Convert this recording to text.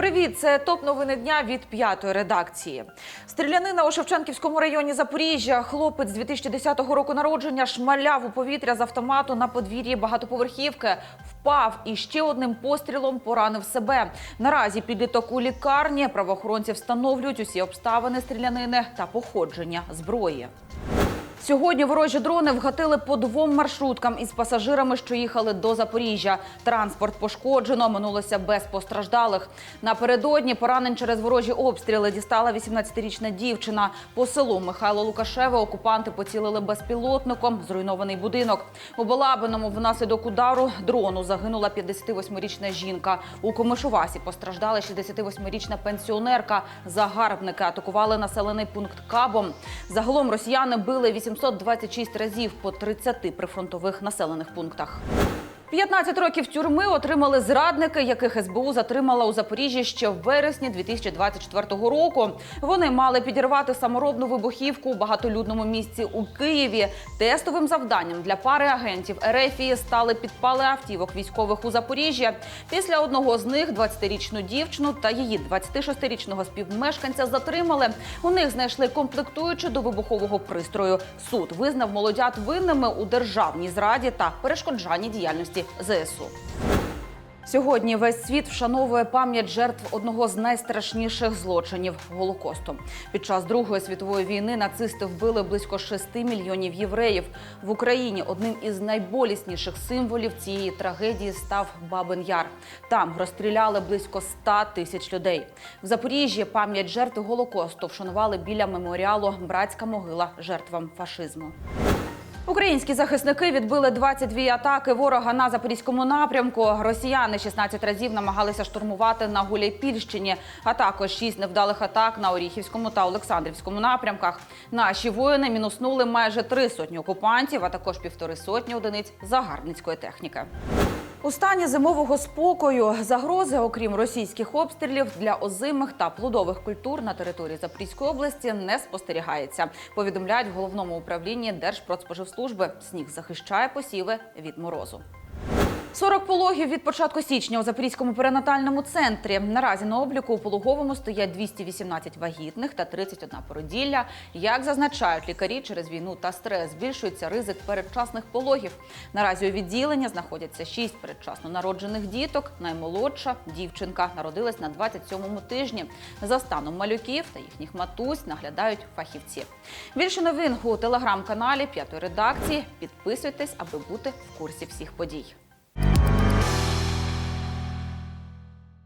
Привіт, це топ новини дня від п'ятої редакції. Стрілянина у Шевченківському районі Запоріжжя. Хлопець з 2010 року народження шмаляв у повітря з автомату на подвір'ї багатоповерхівки. Впав і ще одним пострілом поранив себе. Наразі підліток у лікарні. Правоохоронці встановлюють усі обставини стрілянини та походження зброї. Сьогодні ворожі дрони вгатили по двом маршруткам із пасажирами, що їхали до Запоріжжя. Транспорт пошкоджено, минулося без постраждалих. Напередодні поранень через ворожі обстріли дістала 18-річна дівчина. По селу Михайло Лукашеве окупанти поцілили безпілотником. Зруйнований будинок. У Балабиному внаслідок удару дрону загинула 58-річна жінка. У Комишувасі постраждала 68-річна пенсіонерка. Загарбники атакували населений пункт Кабом. Загалом росіяни били 826 разів по 30 прифронтових населених пунктах. 15 років тюрми отримали зрадники, яких СБУ затримала у Запоріжжі ще в вересні 2024 року. Вони мали підірвати саморобну вибухівку у багатолюдному місці у Києві. Тестовим завданням для пари агентів Ерефії стали підпали автівок військових у Запоріжжі. Після одного з них 20-річну дівчину та її 26-річного співмешканця затримали. У них знайшли комплектуючі до вибухового пристрою. Суд визнав молодят винними у державній зраді та перешкоджанні діяльності ЗСУ. Сьогодні весь світ вшановує пам'ять жертв одного з найстрашніших злочинів голокосту. Під час Другої світової війни нацисти вбили близько 6 мільйонів євреїв. В Україні одним із найболісніших символів цієї трагедії став Бабин Яр. Там розстріляли близько 100 тисяч людей. В Запоріжжі пам'ять жертв голокосту вшанували біля меморіалу Братська могила жертвам фашизму. Українські захисники відбили 22 атаки ворога на запорізькому напрямку. Росіяни 16 разів намагалися штурмувати на Гуляйпільщині, а також 6 невдалих атак на Оріхівському та Олександрівському напрямках. Наші воїни мінуснули майже три сотні окупантів, а також півтори сотні одиниць загарбницької техніки. У стані зимового спокою загрози, окрім російських обстрілів, для озимих та плодових культур на території Запорізької області не спостерігається. Повідомляють в головному управлінні Держпродспоживслужби. Сніг захищає посіви від морозу. 40 пологів від початку січня у Запорізькому перинатальному центрі. Наразі на обліку у пологовому стоять 218 вагітних та 31 породілля. Як зазначають лікарі, через війну та стрес збільшується ризик передчасних пологів. Наразі у відділенні знаходяться 6 передчасно народжених діток. Наймолодша дівчинка народилась на 27-му тижні. За станом малюків та їхніх матусь наглядають фахівці. Більше новин у телеграм-каналі п'ятої редакції. Підписуйтесь, аби бути в курсі всіх подій.